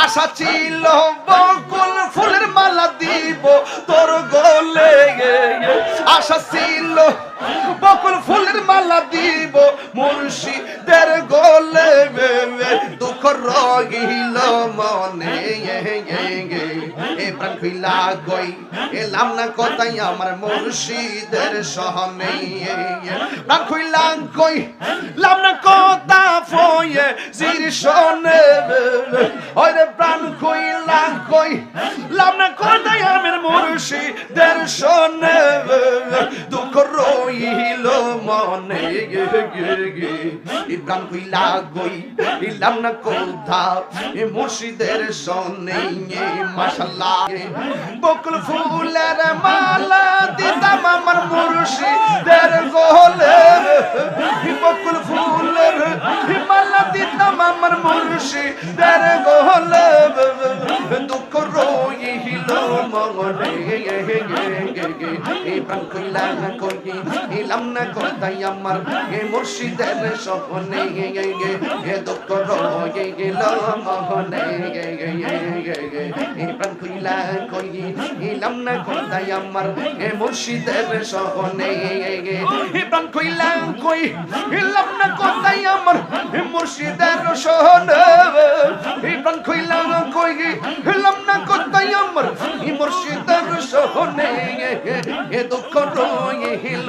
আশা ছিল বকুল ফুলের মালা দিব তোর গলে আশা ছিল বকুল ফুলের মালা দিব মুর্শিদের গলে দুঃখ রহিল মনে, এ প্রাণ খুইলা গই, এলাম না কথাই আমার মুর্শিদের সহনে প্রাণ খুইলা গই লাম না কথা ফয়ে, জির শোনে ওরে প্রাণ খুইলা গই লাম না কথাই আমার মুর্শিদের দুঃখ রইল মনে না মুর্শিদের সনে মাশাল্লাহ বকুল ফুলের মালা দিতাম আমার মুর্শিদের গোলে বকুল ফুলের মালা দিতাম আমার মুর্শিদের গোলে দুঃখ রইল মনে ইব্রান কইলা কই ইলাম না কোথায় আমার এ মুর্শিদের সপনে এ দুঃখ রয়ে গেল মহনে এ দুঃখ রয়ে গেল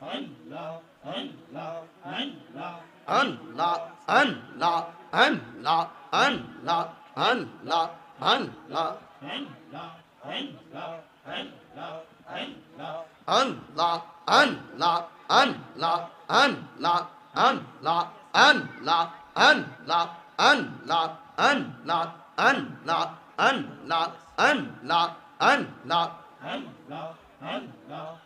Allah, Allah, Allah, Allah, Allah, Allah, Allah, Allah, Allah, Allah. An la an la an la an la an la an la an la an la an la an la an la an la an la an la an la an la an la an la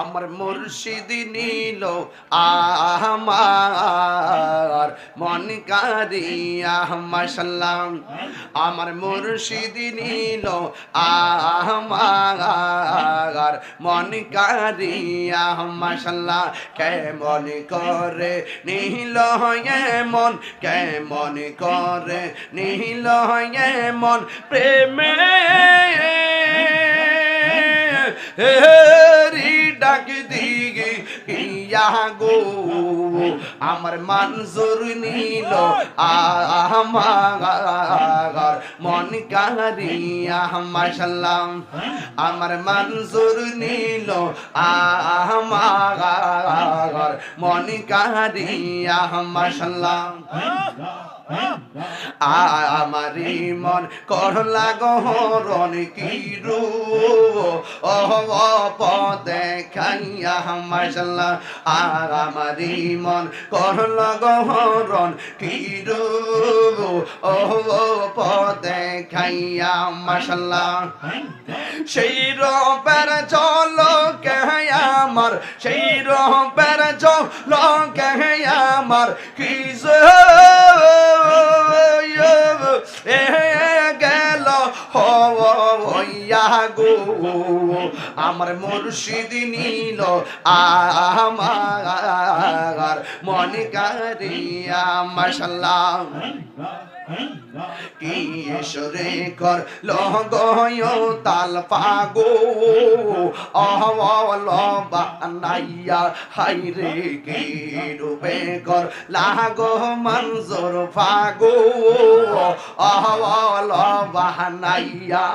আমার মুর্শিদ নিল, আমার মন কারিয়া মাসাল্লাম আমার মুর্শিদ নিল, আমার মন কারিয়া মাসাল্লাহ কেমন করে নিল মন কেমন করে নিল মন প্রেমে হেরি ডাক দিগে, ইয়া গো। আমার মনজুর নিল আমার মন কারিয়া মাশাল্লাহ আমার মনজুর নিল আমার মন কারিয়া মাশাল্লাহ আমারি মন করলা গহরণ কি রু পদে খাইয়া মাসাল্লাহ আমারি মন করলা গহরণ কি রু পদে খাইয়া মাসাল্লাহ সেই রবের জল কে আমার, সেই রবের জল কে আমার, কি গেল আমার মুর্শিদ নীল আমার মনে কারিয়া মাসাল্লাহ কি ঈশ্বরে কর লগয় তাল পাগো। অহল বানাইয়া হাই কি রূপে কর লাগো মঞ্জুর ফাগো। অহল বানাইয়া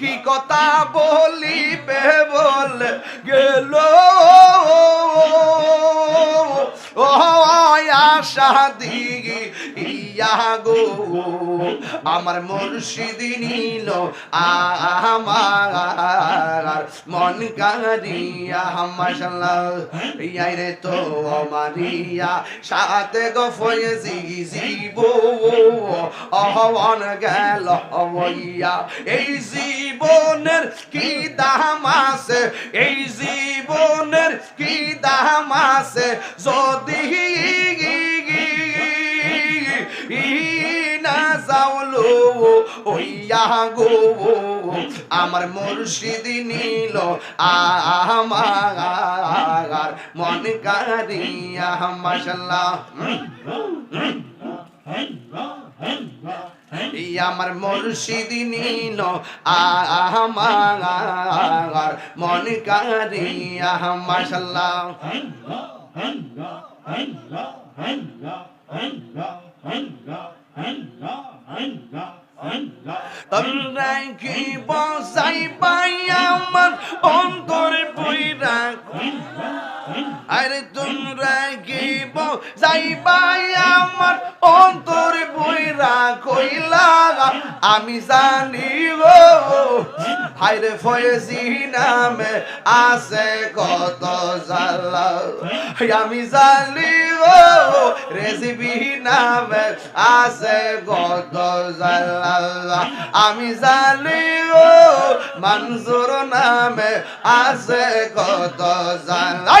কি কথা বলিবে বল গেল। ইয়া গো। আমার মুর্শিদ নিল, আমার মন কারিয়া ইয়াই রে তো মারিয়া সাথে গো জীব। অহবন গেল হইয়া, এই জীবনের কি দাম আছে? এই জীবনের কি দাম আছে? যদি আমার মুর্শিদ নিল আমার মন কারিয়া মাশাল্লাহ আমার মুর্শিদ নিল আমার মন কারিয়া মাশাল্লাহ তোমরা কি বসাই পাই আমার অন্তরে পইরা আরে তোমরা কি বসাই পাই আমার অন্তরে পইরা কইলা আমি জানি গো হাইরে ফয়েজি নামে আছে কত জালা আমি জানি গো রেসিপি নামে আছে কত জালা আমি জানি গো মনসুর নামে আছে কত জালা!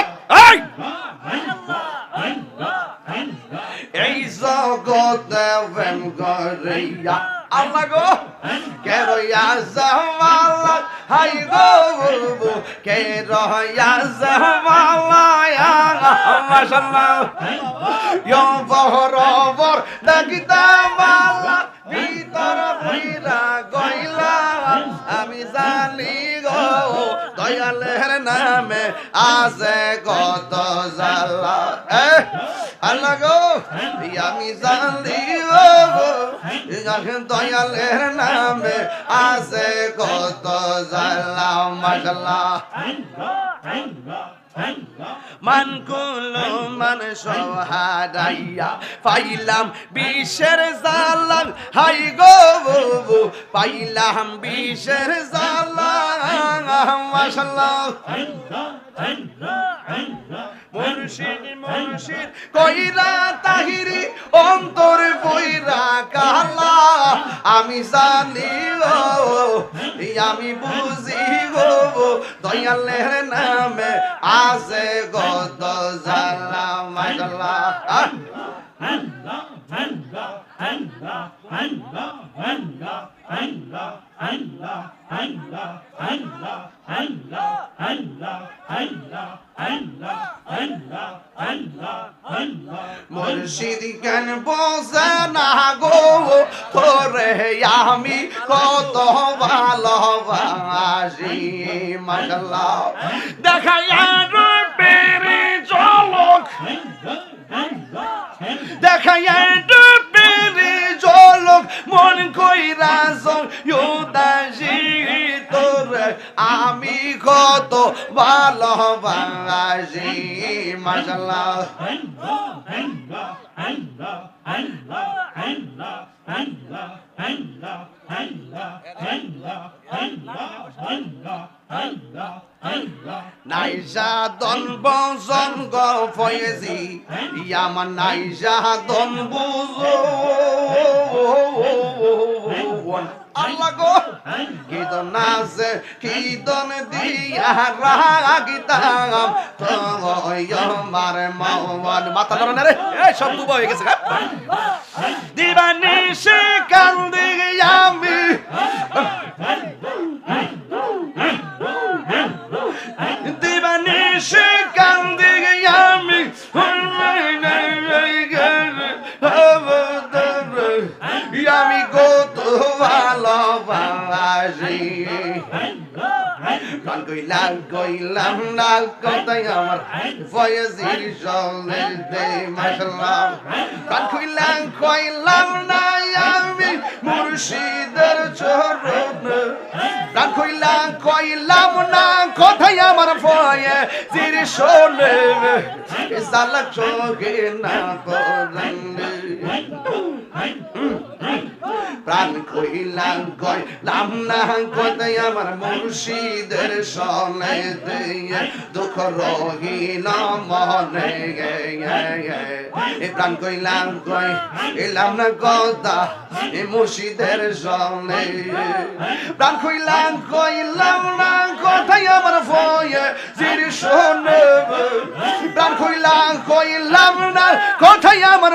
এই জগতে প্রেম করিয়া আল্লাহ গো কে রইয়া জামালা হাই গো কে রইয়া জামালা মাশাআল্লাহ ইয়া বহরবর দেখিতা মালা, ভিতর ভইরা গইলা। আমি জানি গো, দয়ালের নামে আছে কত জালা এ আল্লাহ গো আমি জানি গো দয়ালের নামে আছে কত জালা মাশাল্লাহ মান কুলো মান সহারাইয়া পাইলাম বিষের জালাম হাই গো পাইলাম বিষের জালাম মাশাল্লাহ মুর্শিদ মুর্শিদ কইরা তাহিরি অন্তর বইরা কালা আমি জানি আমি বুঝি গো দয়ালের নামে আছে গত জালা মাশাল্লাহ আহ! মুর্শিদ কেন বসে না গো তোরে আমি কত ভালোবাসি মাশাল্লাহ দেখাইয়া পেরে চলক দেখাইয়া পেরে চলক মন কইরা যোদাসি তোরে আমি কত ভালোবাসি মাশাল্লাহ নাইজা দন বজন গ ফয়েজি, ইয়ামান নাইজা দন বুজো। আল্লাহ গো কীর্তন নাচে কীর্তন দিয়া রাগিতাম। তোমার মাওয়ান মাথা ধরো না রে। এই, সব ডুবা হয়ে গেছে দিবানি সে কান্দি আমি। দিবানি সে গান কইলাম কইলাম না কথাই আমার ফয়েজির চলে দে মাশাল্লাহ গান কইলাম কইলাম না আমি মুর্শিদের চরণ। গান খুইলা কইলাম না কথাই আমার ভয়ে জির শোনে জালা চোখে না তোরান্নে প্রাণ কইলা কইলাম না কথাই আমার মুর্শিদের সনে দিয়ে, দুঃখ রহিল মনে এ প্রাণ কইলাম কই এলাম না কথা এ মুর্শিদের সনে প্রাণ কইলাম কইলাম না কথাই আমার ভয়ে জির শোনে প্রাণ কইলাম কইলাম না কথাই আমার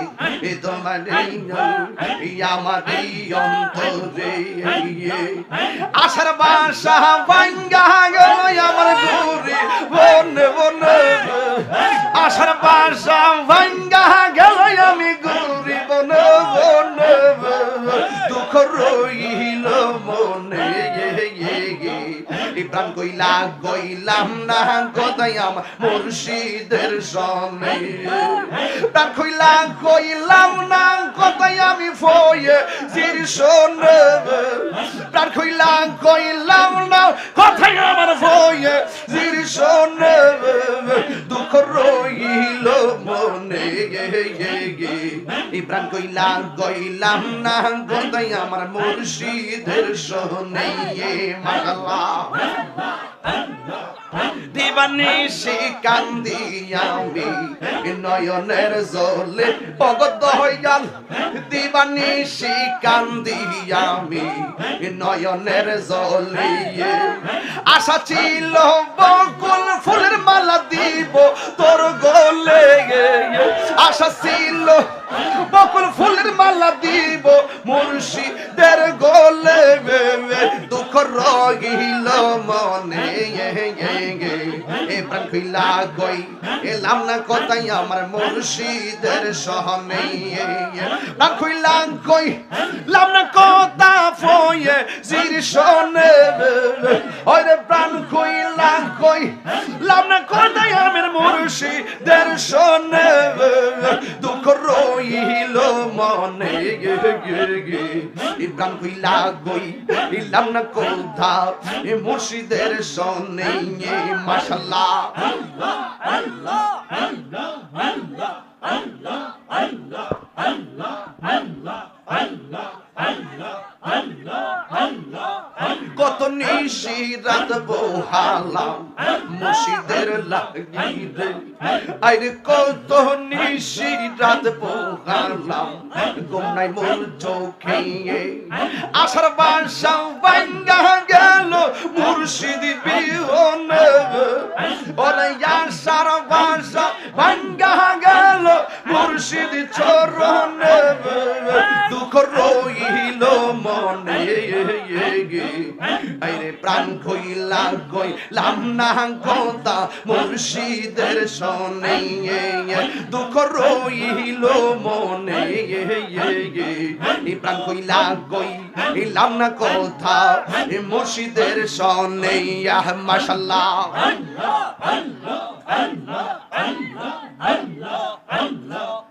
আশার বাসা বাঙ্গা গেল আমার আশার বাসা ভাঙ্গা কইলা গইলাম না গদাই আমার মুর্শিদের সনে প্রাণ কইলা গইলাম না গদাই আমি ফয়ে জির সনে প্রাণ কইলা গইলাম না কথাই আমার ফয়ে জির সনে দুঃখ রইল মনে। ইব্রান কইলা, গইলাম না গদাই আমার মুর্শিদের সনে মাশাআল্লাহ দিবানিশি কান্দি আমি নয়নের জলে পগত হইয়াল। দিবানিশি কান্দি আমি নয়নের জলে। আশা ছিল বকুল ফুলের মালা দিব তোর গলে। আশা ছিল বকুল ফুলের মালা দিব মুর্শিদের গলে দুঃখ রহিল মনে, এ প্রাণ গই এলাম না কথাই আমার মুর্শিদের সহনে প্রাণ কইলা গই লাম না কথা ফয়ে, জির শোনে ওরে প্রাণ কইলা গই লাম না কথাই আমার মুর্শিদের শোনে দুঃখ রইল মনে ইব্রাহিম কইলা গই ইলাম না কোথা এ মুর্শিদের সনে মাশাল্লাহ। কত নিশি রাত বহালাম মুর্শিদের লাগিরে আইরে কত নিশি রাত বহালাম গোমনাই মোর চোখে। আশার বাসা ভাঙ্গা গেল, মুর্শিদ বিহনে। ওরে আশার বাসা গেল মুর্শিদ চরণে দুঃখ রইল মনে। আইরে প্রাণ কইলা কইলাম না কথা মুর্শিদের সনে দুঃখ রইল মনে। প্রাণ কইলা কইলাম না কথা মুর্শিদের সনে মাশাল্লাহ। Allah, Allah, Allah, Allah, আল্লাহ।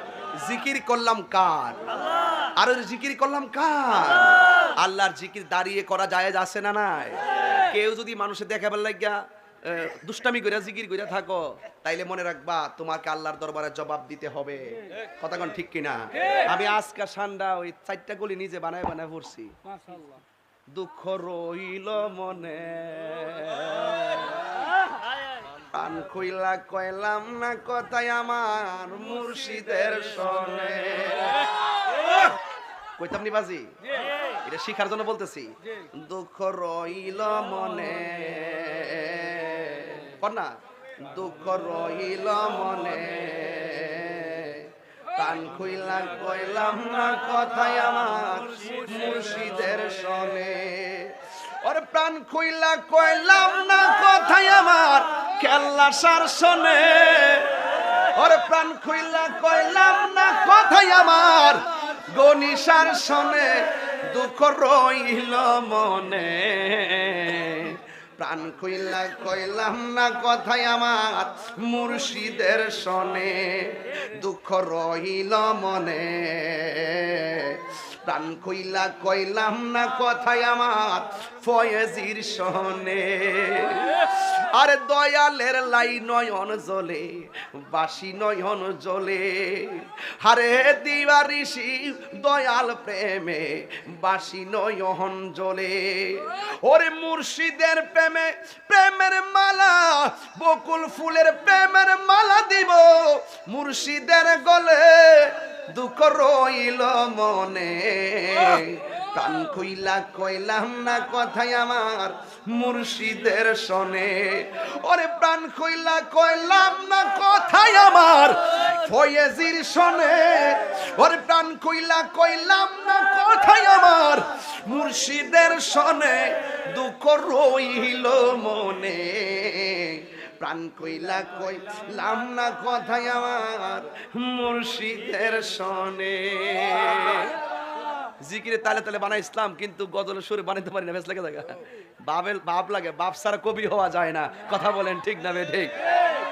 জিকির করলাম কার? আর জিকির করলাম কার? আল্লাহর জিকির দাঁড়িয়ে করা যায় আছে না নাই? কেউ যদি মানুষের দেখাবার লাগিয়া দুষ্টামি কইরা জিকির কইরা থাকো তাইলে মনে রাখবা তোমাকে আল্লাহর দরবারে জবাব দিতে হবে। কথা কথাগণ ঠিক কিনা? আমি আজকা সান্ডা ওই চারটা গলি নিজে বানায় বানায় পড়ছি দুঃখ রইল মনে। প্রাণ কইলা কইলাম না কথাই আমার মুর্শিদের সনে। কইতাম নি বাজি? এটা শিখার জন্য বলতেছি। দুঃখ রইল মনে। না। দুঃখ রইল মনে। প্রাণ খুইলা কইলাম না কথাই আমার মুর্শিদের সনে। ওরে প্রাণ খুইলা কইলাম না কথাই আমার কেল্লা সার শোনে। ওরে প্রাণ খুইলা কইলাম না কথাই আমার। গনিসার শোনে, দুঃখ রইল মনে। প্রাণ খুইলা কইলাম না কথাই আমার, মুর্শিদের শোনে, দুঃখ রইল মনে। প্রাণ কইলা কইলাম না কথায় আমার ফয়েজির সনে। আরে দয়ালের লাই নয়ন জলে বাসি নয়ন জলে হারে দিবারিসি দয়াল প্রেমে বাসি নয়ন জলে ওরে মুর্শিদের প্রেমে, প্রেমের মালা, বকুল ফুলের প্রেমের মালা দিব মুর্শিদের গলে। দুঃখ রইল মনে। প্রাণ কইলা কইলাম না কথাই আমার মুর্শিদের শোনে। ওরে প্রাণ কইলা কইলাম না কথাই আমার ফয়েজির শোনে। ওরে প্রাণ কইলা কইলাম না কথাই আমার মুর্শিদের শোনে। দুঃখ রইল মনে। প্রাণ কইলা কইলাম না কথাই আমার মুর্শিদের সনে জিকিরে তালে তালে বানাই ইসলাম, কিন্তু গজলের সুরে বানাইতে পারি না, বেশ লাগে বাবেল বাপ লাগে, বাপ সারা কবি হওয়া যায় না। কথা বলেন ঠিক না বে ঠিক?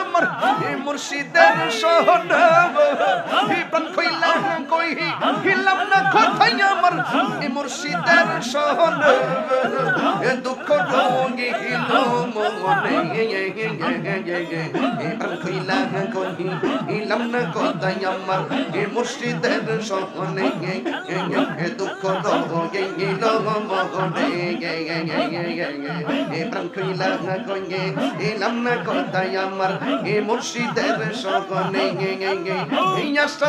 আমার মুর্শিদের সহনে প্রাণ কইলা কই এলাম না কোথায় আমার এ মুর্শিদের সহনে এ দুঃখ রোগী হিল মনে এ প্রাণ কইলা কই এলাম না কোথায় আমার এ মুর্শিদের সহনে এ দুঃখ রোগী হিল মনে এ প্রাণ কইলা কই এলাম না কোথায় আমার এ মুর্শিদের সহনে এই আশা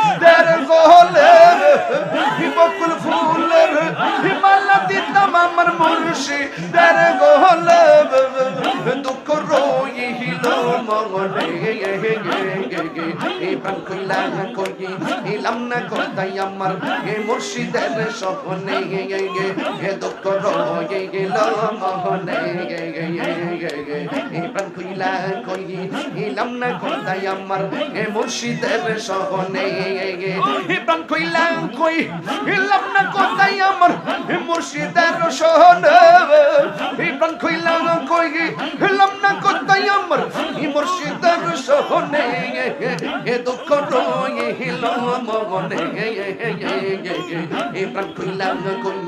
মুর্শিদের গোলে বকুল ফুলের গোলে মনে। কোথায় আমার এ মুর্শিদের এ দুঃখ রইল মনে। এই প্রাণ কইলা কই ইলাম না কোথায় আমার এ মুর্শিদের স্বপ্নে। এ প্রাণ কইলা কই ইলাম না কোথায় আমার মুর্শিদের এই প্রাণ কইলা কই ইলাম না কোথায় আমার মুর্শিদের স্বপ্নে এ দুঃখ রইল মনে এ প্রাণ কইলা কই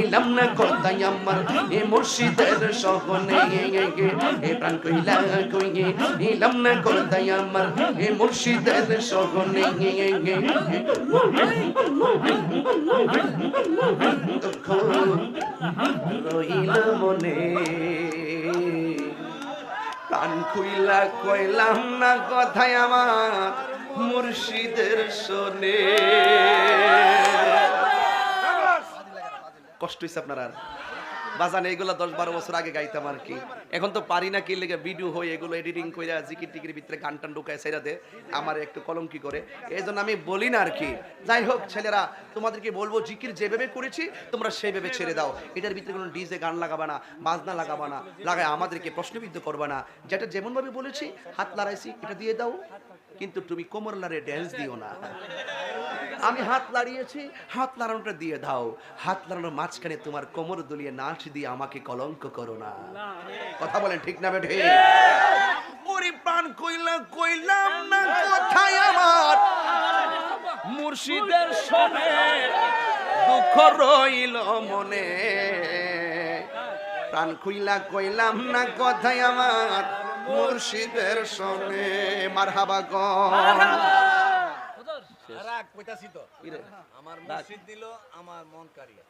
ইলাম না কোথায় আমার এ মুর্শিদের স্বপ্নে এ প্রাণ কইলা কই ইলাম না কোথায় আমার এ মুর্শিদের স্বপ্নে দুঃখ রইল মনে। প্রাণ খুইলা কইলাম না কথায় আমার মুর্শিদের শোনে। কষ্ট হইছে আপনার আর? বাজান এগুলো দশ বারো বছর আগে গাইতাম আর কি। এখন তো পারি না কি লেগে ভিডিও হয়ে এগুলো এডিটিং করে জিকির টিকির ভিতরে গান টান ঢুকায় সেরা দে আমার একটু কলঙ্কি করে? এই আমি বলি না আর কি। যাই হোক, ছেলেরা, তোমাদেরকে বলব, জিকির যেভাবে করেছি, তোমরা সেইভাবে ছেড়ে দাও। এটার ভিতরে কোনো ডিজে গান লাগাবা না, বাজনা লাগাবা না, লাগায় আমাদেরকে প্রশ্নবিদ্ধ করবা না। যেটা যেমনভাবে বলেছি, হাত লাড়াইছি এটা দিয়ে দাও। কিন্তু তুমি কোমর লাড়ে ড্যান্স দিও না। আমি হাত লাড়িয়েছি হাত লাড়ানোটা দিয়ে দাও। হাত লাড়ানোর মাঝখানে তোমার কোমর দুলিয়ে নাচ দিয়ে আমাকে কলঙ্ক করো না। কথা বলেন ঠিক না বেঠে? ওরে প্রাণ কইলা কইলাম না কোথায় আমার। মুর্শিদের সনে দুঃখ রইল মনে। প্রাণ খুইলা কইলাম না কথায় আমার। মুর্শিদের সনে। মারহাবা কিরে? আমার মুর্শিদ দিল আমার মন কারিয়া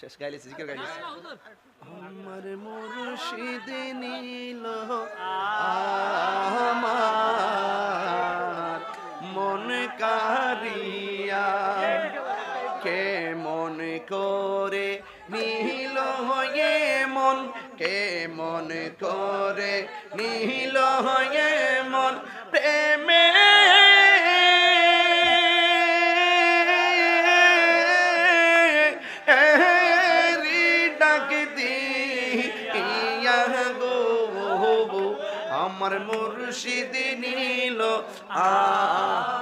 শেষ গাইলেছি জিকির গাইলেছি। আমার মুর্শিদ নীল আমার মন কারিয়া কে মন করে নীল হয়ে মন কে মন করে নীল হয়ে মন প্রেমে। ডাক দিয়া গো আমার মুর্শিদ নীল আমার